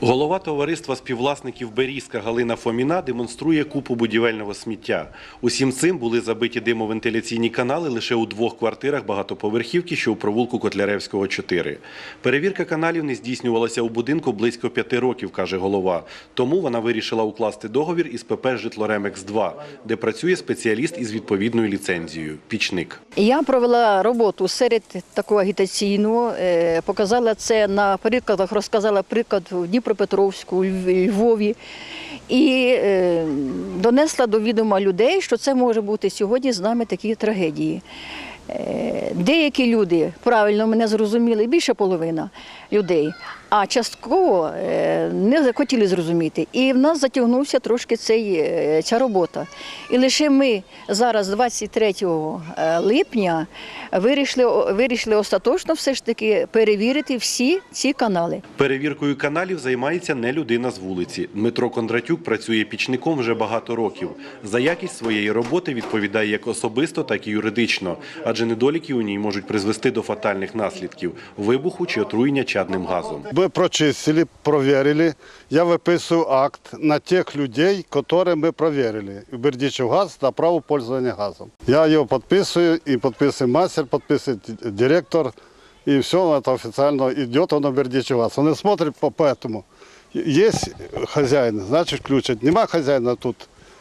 Голова товариства співвласників Берізка Галина Фоміна демонструє купу будівельного сміття. Усім цим були забиті димовентиляційні канали лише у двох квартирах багатоповерхівки, що у провулку Котляревського 4. Перевірка каналів не здійснювалася у будинку близько п'яти років, каже голова. Тому вона вирішила укласти договір із ПП «Житлоремекс-2», де працює спеціаліст із відповідною ліцензією – пічник. Я провела роботу серед такого агітаційного, е, показала це на прикладах, розказала приклад у Дніпропетровську, Львові і е, донесла до відома людей, що це може бути сьогодні з нами такі трагедії. Е, Деякі люди правильно мене зрозуміли, більше половина людей, а частково е, не хотіли зрозуміти. І в нас затягнувся трошки цей, е, ця робота. І лише ми зараз, 23 е, липня, вирішили, вирішили остаточно все ж таки перевірити всі ці канали. Перевіркою каналів займається не людина з вулиці. Дмитро Кондратюк працює пічником вже багато років. За якість своєї роботи відповідає як особисто, так і юридично, адже недоліки у ній можуть призвести до фатальних наслідків – вибуху чи отруєння чадним газом Мы прочистили, проверили. Я выписываю акт на тех людей, которые мы проверили. У Бердичев газ на право пользования газом. Я его подписываю, и подписывает мастер, подписывает директор. И все это официально идет он на Бердичев газ. Он и смотрит по по этому. Есть хозяин, значит включат. Нема хозяина тут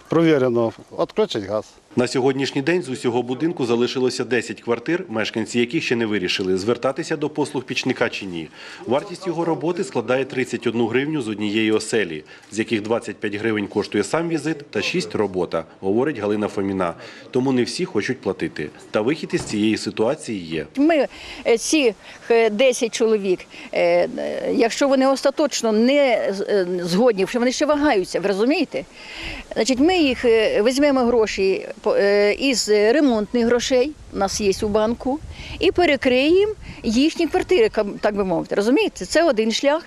проверено, отключить газ. На сьогоднішній день з усього будинку залишилося 10 квартир, мешканці яких ще не вирішили, звертатися до послуг пічника чи ні. Вартість його роботи складає 31 гривню з однієї оселі, з яких 25 гривень коштує сам візит та 6 – робота, говорить Галина Фоміна. Тому не всі хочуть платити. Та вихід із цієї ситуації є. Ми е, ці е, 10 чоловік, е, е, якщо вони остаточно не е, згодні, що вони ще вагаються, ви розумієте? Значить, ми їх е, візьмемо гроші е, із ремонтних грошей, у нас є у банку, і перекриємо їхні квартири, так би мовити. Розумієте? Це один шлях.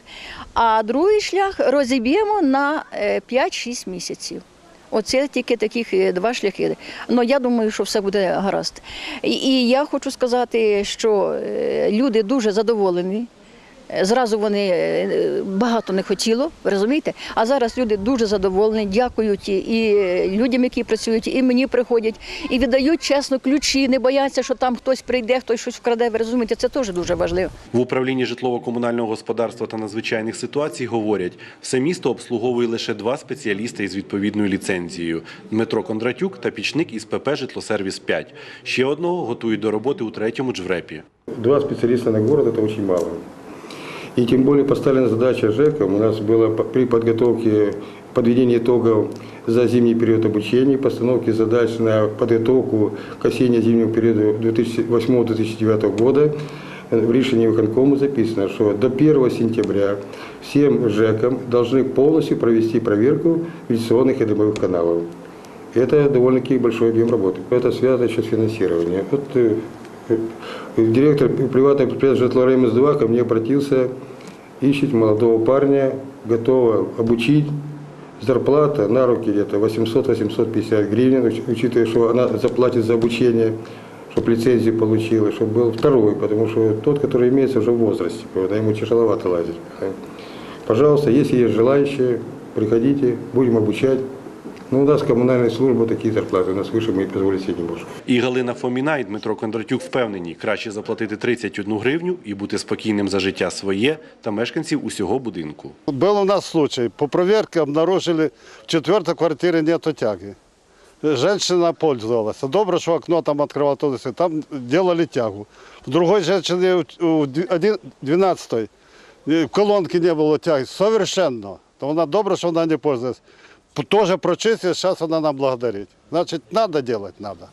А другий шлях розіб'ємо на е, 5-6 місяців. Оце тільки таких е, два шляхи. Ну я думаю, що все буде гаразд. І, я хочу сказати, що е, люди дуже задоволені. Е, Зразу вони е, багато не хотіло, розумієте? А зараз люди дуже задоволені, дякують і- людям, які працюють, і мені приходять, і віддають чесно ключі, не бояться, що там хтось прийде, хтось щось вкраде. Ви розумієте, це теж дуже важливо. В управлінні житлово-комунального господарства та надзвичайних ситуацій говорять, все місто обслуговує лише два спеціалісти із відповідною ліцензією – Дмитро Кондратюк та пічник із ПП «Житлосервіс-5». Ще одного готують до роботи у третьому джврепі. Два специалиста на город – это очень мало. И тем более поставлена задача ЖЭКом. У нас было при подготовке подведения итогов за зимний период обучения, постановке задач на подготовку к осенне-зимнему периоду 2008-2009 года. В решении выходкома записано, что до 1 сентября всем ЖЭКам должны полностью провести проверку вентиляционных и дымовых каналов. Это довольно-таки большой объем работы. Это связано еще с финансированием. Вот, э, директор приватного предприятия «Житло РМС-2» ко мне обратился, ищет молодого парня, готова обучить. Зарплата на руки где-то 800-850 гривен, уч- учитывая, что она заплатит за обучение, чтобы лицензию получила, чтобы был второй, потому что тот, который имеется уже в возрасте, когда ему тяжеловато лазить. Пожалуйста, если есть желающие, приходите, будем обучать. Ну, у нас коммунальная служба такие зарплаты, у нас выше мы и позволить себе не можем. І Галина Фоміна, і Дмитро Кондратюк впевнені, краще заплатити 31 гривню і бути спокійним за життя своє та мешканців усього будинку. Был у нас случай, по проверке обнаружили, в четвертой квартире нету тяги. Женщина пользовалась. Добро, что окно там открывала, то есть там делали тягу. В другой женщине, у- у дв- один- 12 в колонке не было тяги. Совершенно. То она добро, что она не пользовалась. Тоже прочистить, сейчас она нам благодарит. Значит, надо делать, надо.